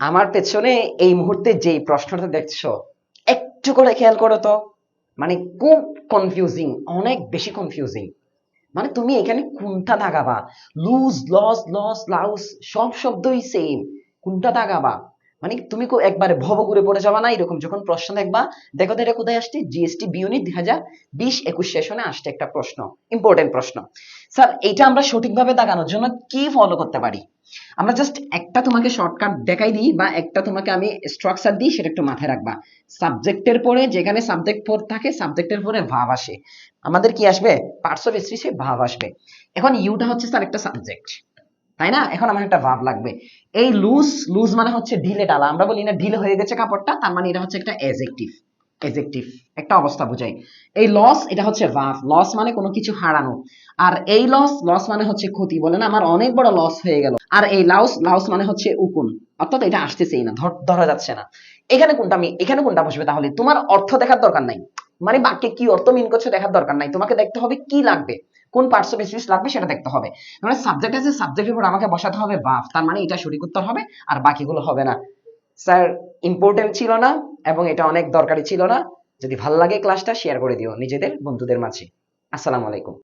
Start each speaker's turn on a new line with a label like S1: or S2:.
S1: আমার পেছনে এই মুহূর্তে যে প্রশ্নটা দেখছ, একটু করে খেয়াল করো তো। মানে খুব কনফিউজিং অনেক বেশি কনফিউজিং মানে তুমি এখানে কোনটা দাগাবা লুজ লস লস লাউস সব শব্দই সেম কোনটা দাগাবা মানে তুমি কো- একবারে ভব করে পড়ে যাবা না, এরকম যখন প্রশ্ন দেখবা, দেখো তো এটা কোথায় আসছে? জিএসটি বিউনিট দুই হাজার বিশ একুশ সেশনে আসছে একটা প্রশ্ন ইম্পর্টেন্ট প্রশ্ন। স্যার এটা আমরা সঠিকভাবে দাগানোর জন্য কি ফলো করতে পারি? আমরা জাস্ট একটা তোমাকে শর্টকাট দেখাই দিই বা একটা তোমাকে আমি স্ট্রাকচার দিই, সেটা একটু মাথায় রাখবা। সাবজেক্টের পরে যেখানে সাবজেক্ট পর থাকে সাবজেক্টের পরে ভাব আসে। আমাদের কি আসবে? পার্টস অফ স্পিচে ভাব আসবে। এখন ইউটা হচ্ছে স্যার একটা সাবজেক্ট তাই না? এখন আমার একটা ভাব লাগবে। এই লুজ লুজ মানে হচ্ছে ঢিলে ডালা। আমরা বলি না ঢিলে হয়ে গেছে কাপড়টা, তার মানে এটা হচ্ছে একটা এজেক্টিভ এজেক্টিভ একটা অবস্থা বোঝাই। এই লস এটা হচ্ছে ভাব। লস মানে কোনো কিছু হারানো। আর এই লস লস মানে হচ্ছে ক্ষতি বলেন আমার অনেক বড় লস হয়ে গেল। আর এই লাউস লাউস মানে হচ্ছে উকুন। অর্থাৎ এটা আসতেছেই না, ধরা যাচ্ছে না। এখানে কোনটা আমি এখানে কোনটা বসবে তাহলে? তোমার অর্থ দেখার দরকার নাই। মানে বাক্যে কি অর্থ মিন করছে দেখার দরকার নাই। তোমাকে দেখতে হবে কি লাগবে। কোন পার্টস অফ স্পিচ লাগবে সেটা দেখতে হবে। মানে সাবজেক্ট আছে সাবজেক্টের উপর আমাকে বসাতে হবে বাফ তার মানে এটা সঠিক উত্তর হবে, আর বাকিগুলো হবে না। স্যার ইম্পর্টেন্ট ছিল না, এবং এটা অনেক দরকারি ছিল না। যদি ভালো লাগে ক্লাসটা শেয়ার করে দিও নিজেদের বন্ধুদের মাঝে। আসসালামু আলাইকুম।